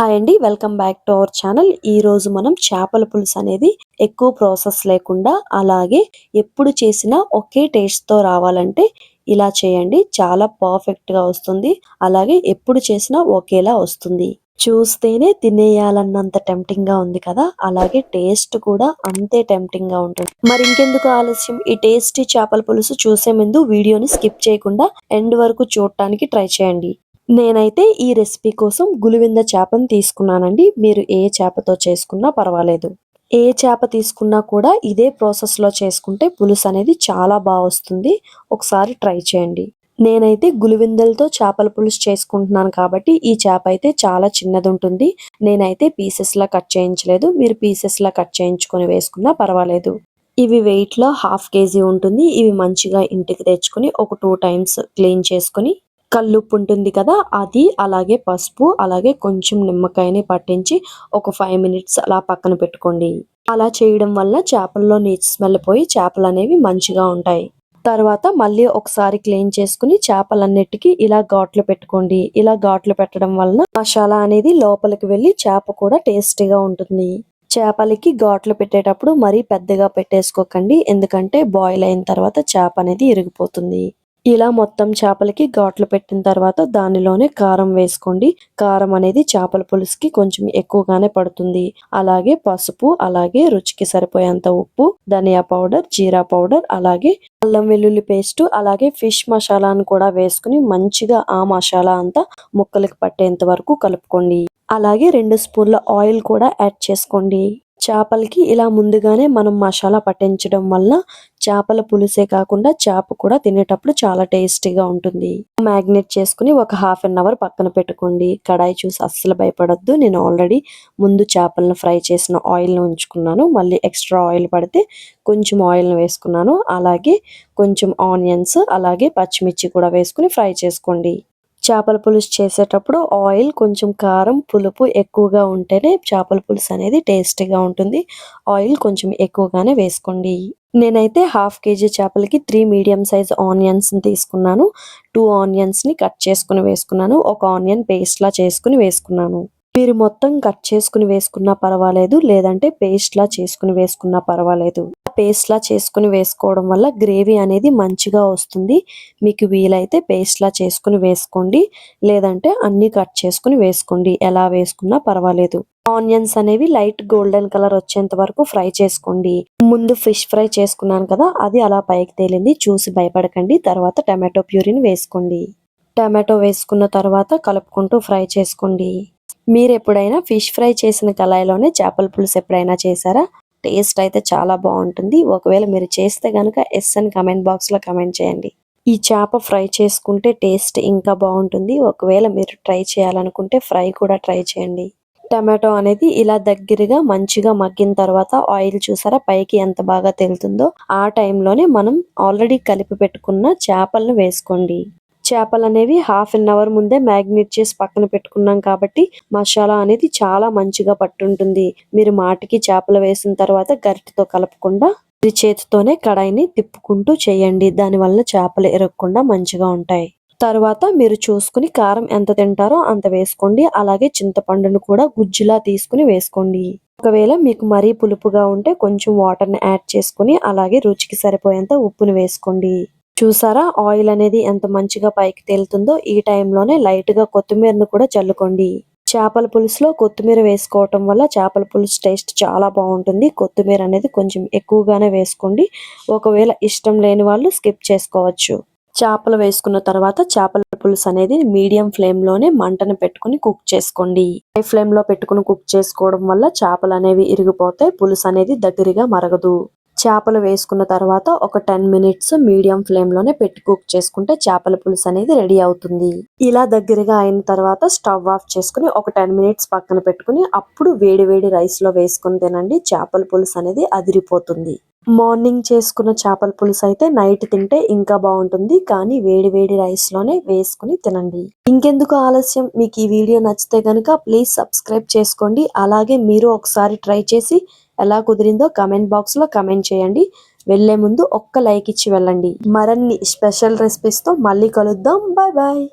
Hi అండి welcome back to our channel. ఈ రోజు మనం చేపల పులుసు అనేది ఎక్కువ ప్రాసెస్ లేకుండా అలాగే ఎప్పుడు చేసినా ఒకే టేస్ట్తో రావాలంటే ఇలా చేయండి. చాలా పర్ఫెక్ట్గా వస్తుంది. అలాగే ఎప్పుడు చేసినా ఒకేలా వస్తుంది. చూస్తేనే తినేయాలన్నంత టెంప్టింగ్గా ఉంది కదా. అలాగే టేస్ట్ కూడా అంతే టెంప్టింగ్గా ఉంటుంది. మరి ఇంకెందుకు ఆలస్యం? ఈ టేస్టీ చేపల పులుసు చూసే ముందు వీడియోని స్కిప్ చేయకుండా ఎండ్ వరకు చూడటానికి ట్రై చేయండి. నేనైతే ఈ రెసిపీ కోసం గులివింద చేపను తీసుకున్నానండి. మీరు ఏ చేపతో చేసుకున్నా పర్వాలేదు. ఏ చేప తీసుకున్నా కూడా ఇదే ప్రాసెస్లో చేసుకుంటే పులుసు అనేది చాలా బాగా వస్తుంది. ఒకసారి ట్రై చేయండి. నేనైతే గులివిందలతో చేపల పులుసు చేసుకుంటున్నాను కాబట్టి ఈ చేప అయితే చాలా చిన్నది ఉంటుంది నేనైతే పీసెస్లా కట్ చేయించలేదు. మీరు పీసెస్లా కట్ చేయించుకొని వేసుకున్నా పర్వాలేదు. ఇవి వెయిట్లో హాఫ్ కేజీ ఉంటుంది. ఇవి మంచిగా ఇంటికి తెచ్చుకొని ఒక టూ టైమ్స్ క్లీన్ చేసుకొని కల్లుప్పు ఉంటుంది కదా అది అలాగే పసుపు అలాగే కొంచెం నిమ్మకాయని పట్టించి ఒక ఫైవ్ మినిట్స్ అలా పక్కన పెట్టుకోండి. అలా చేయడం వల్ల చేపల్లో నీచు స్మెల్ పోయి చేపలు అనేవి మంచిగా ఉంటాయి. తర్వాత మళ్ళీ ఒకసారి క్లీన్ చేసుకుని చేపలన్నిటికీ ఇలా ఘాట్లు పెట్టుకోండి. ఇలా ఘాట్లు పెట్టడం వలన మసాలా అనేది లోపలికి వెళ్ళి చేప కూడా టేస్టీగా ఉంటుంది. చేపలకి ఘాట్లు పెట్టేటప్పుడు మరీ పెద్దగా పెట్టేసుకోకండి ఎందుకంటే బాయిల్ అయిన తర్వాత చేప అనేది ఇరిగిపోతుంది. ఇలా మొత్తం చేపలకి ఘాట్లు పెట్టిన తర్వాత దానిలోనే కారం వేసుకోండి. కారం అనేది చేపల పులుసుకి కొంచెం ఎక్కువగానే పడుతుంది. అలాగే పసుపు అలాగే రుచికి సరిపోయేంత ఉప్పు ధనియా పౌడర్ జీరా పౌడర్ అలాగే అల్లం వెల్లుల్లి పేస్ట్ అలాగే ఫిష్ మసాలాను కూడా వేసుకుని మంచిగా ఆ మసాలా అంతా ముక్కలకి పట్టేంత వరకు కలుపుకోండి. అలాగే రెండు స్పూన్ల ఆయిల్ కూడా యాడ్ చేసుకోండి. చేపలకి ఇలా ముందుగానే మనం మసాలా పట్టించడం వల్ల చేపల పులుసే కాకుండా చేప కూడా తినేటప్పుడు చాలా టేస్టీగా ఉంటుంది. మ్యాగ్నేట్ చేసుకుని ఒక హాఫ్ అన్ అవర్ పక్కన పెట్టుకోండి. కడాయి చూసి అస్సలు భయపడద్దు. నేను ఆల్రెడీ ముందు చేపలను ఫ్రై చేసిన ఆయిల్ను ఉంచుకున్నాను. మళ్ళీ ఎక్స్ట్రా ఆయిల్ పడితే కొంచెం ఆయిల్ను వేసుకున్నాను. అలాగే కొంచెం ఆనియన్స్ అలాగే పచ్చిమిర్చి కూడా వేసుకుని ఫ్రై చేసుకోండి. చేపల పులుసు చేసేటప్పుడు ఆయిల్ కొంచెం కారం పులుపు ఎక్కువగా ఉంటేనే చేపల పులుసు అనేది టేస్టీగా ఉంటుంది. ఆయిల్ కొంచెం ఎక్కువగానే వేసుకోండి. నేనైతే హాఫ్ కేజీ చేపలకి త్రీ మీడియం సైజ్ ఆనియన్స్ తీసుకున్నాను. టూ ఆనియన్స్ని కట్ చేసుకుని వేసుకున్నాను. ఒక ఆనియన్ పేస్ట్లా చేసుకుని వేసుకున్నాను. మీరు మొత్తం కట్ చేసుకుని వేసుకున్నా పర్వాలేదు లేదంటే పేస్ట్లా చేసుకుని వేసుకున్నా పర్వాలేదు. పేస్ట్లా చేసుకుని వేసుకోవడం వల్ల గ్రేవీ అనేది మంచిగా వస్తుంది. మీకు వీలైతే పేస్ట్లా చేసుకుని వేసుకోండి లేదంటే అన్ని కట్ చేసుకుని వేసుకోండి. ఎలా వేసుకున్నా పర్వాలేదు. ఆనియన్స్ అనేవి లైట్ గోల్డెన్ కలర్ వచ్చేంత వరకు ఫ్రై చేసుకోండి. ముందు ఫిష్ ఫ్రై చేసుకున్నాను కదా అది అలా పైకి తేలింది. చూసి భయపడకండి తర్వాత టమాటో ప్యూరిని వేసుకోండి. టమాటో వేసుకున్న తర్వాత కలుపుకుంటూ ఫ్రై చేసుకోండి. మీరు ఎప్పుడైనా ఫిష్ ఫ్రై చేసిన కళాయిలోనే చేపల పులుసు ఎప్పుడైనా చేశారా? టేస్ట్ అయితే చాలా బాగుంటుంది. ఒకవేళ మీరు చేస్తే కనుక ఎస్ అని కమెంట్ బాక్స్లో కమెంట్ చేయండి. ఈ చేప ఫ్రై చేసుకుంటే టేస్ట్ ఇంకా బాగుంటుంది. ఒకవేళ మీరు ట్రై చేయాలనుకుంటే ఫ్రై కూడా ట్రై చేయండి. టమాటో అనేది ఇలా దగ్గరగా మంచిగా మగ్గిన తర్వాత ఆయిల్ చూసారా? పైకి ఎంత బాగా తెలుతుందో ఆ టైంలోనే మనం ఆల్రెడీ కలిపి పెట్టుకున్న చేపలను వేసుకోండి. చేపలు అనేవి హాఫ్ అన్ అవర్ ముందే మ్యాగ్నేట్ చేసి పక్కన పెట్టుకున్నాం కాబట్టి మసాలా అనేది చాలా మంచిగా పట్టుంటుంది. మీరు మాటికి చేపలు వేసిన తర్వాత గరిటతో కలపకుండా చేతితోనే కడాయిని తిప్పుకుంటూ చేయండి. దానివల్ల చేపలు ఎరగకుండా మంచిగా ఉంటాయి. తర్వాత మీరు చూసుకుని కారం ఎంత తింటారో అంత వేసుకోండి. అలాగే చింతపండును కూడా గుజ్జులా తీసుకుని వేసుకోండి. ఒకవేళ మీకు మరీ పులుపుగా ఉంటే కొంచెం వాటర్ని యాడ్ చేసుకుని అలాగే రుచికి సరిపోయేంత ఉప్పును వేసుకోండి. చూసారా? ఆయిల్ అనేది ఎంత మంచిగా పైకి తేలుతుందో ఈ టైంలోనే లైట్గా కొత్తిమీరను కూడా చల్లుకోండి. చేపల పులుసులో కొత్తిమీర వేసుకోవటం వల్ల చేపల పులుసు టేస్ట్ చాలా బాగుంటుంది. కొత్తిమీర అనేది కొంచెం ఎక్కువగానే వేసుకోండి. ఒకవేళ ఇష్టం లేని వాళ్ళు స్కిప్ చేసుకోవచ్చు. చేపలు వేసుకున్న తర్వాత చేపల పులుసు అనేది మీడియం ఫ్లేమ్లోనే మంటను పెట్టుకుని కుక్ చేసుకోండి. హై ఫ్లేమ్లో పెట్టుకుని కుక్ చేసుకోవడం వల్ల చేపలు అనేవి ఇరిగిపోతే పులుసు అనేది దగ్గరగా మరగదు. చేపలు వేసుకున్న తర్వాత ఒక టెన్ మినిట్స్ మీడియం ఫ్లేమ్లోనే పెట్టి కుక్ చేసుకుంటే చేపల పులుసు అనేది రెడీ అవుతుంది. ఇలా దగ్గరగా అయిన తర్వాత స్టవ్ ఆఫ్ చేసుకుని ఒక టెన్ మినిట్స్ పక్కన పెట్టుకుని అప్పుడు వేడి వేడి వేసుకుని తినండి. చేపల పులుసు అనేది అదిరిపోతుంది. మార్నింగ్ చేసుకున్న చేపల పులుసు అయితే నైట్ తింటే ఇంకా బాగుంటుంది. కానీ వేడి వేడి రైస్ వేసుకుని తినండి. ఇంకెందుకు ఆలస్యం? మీకు ఈ వీడియో నచ్చితే కనుక ప్లీజ్ సబ్స్క్రైబ్ చేసుకోండి. అలాగే మీరు ఒకసారి ట్రై చేసి ఎలా కుదిరిందో కమెంట్ బాక్స్లో కమెంట్ చేయండి. వెళ్ళే ముందు ఒక్క లైక్ ఇచ్చి వెళ్ళండి. మరిన్ని స్పెషల్ రెసిపీస్తో మళ్ళీ కలుద్దాం. Bye bye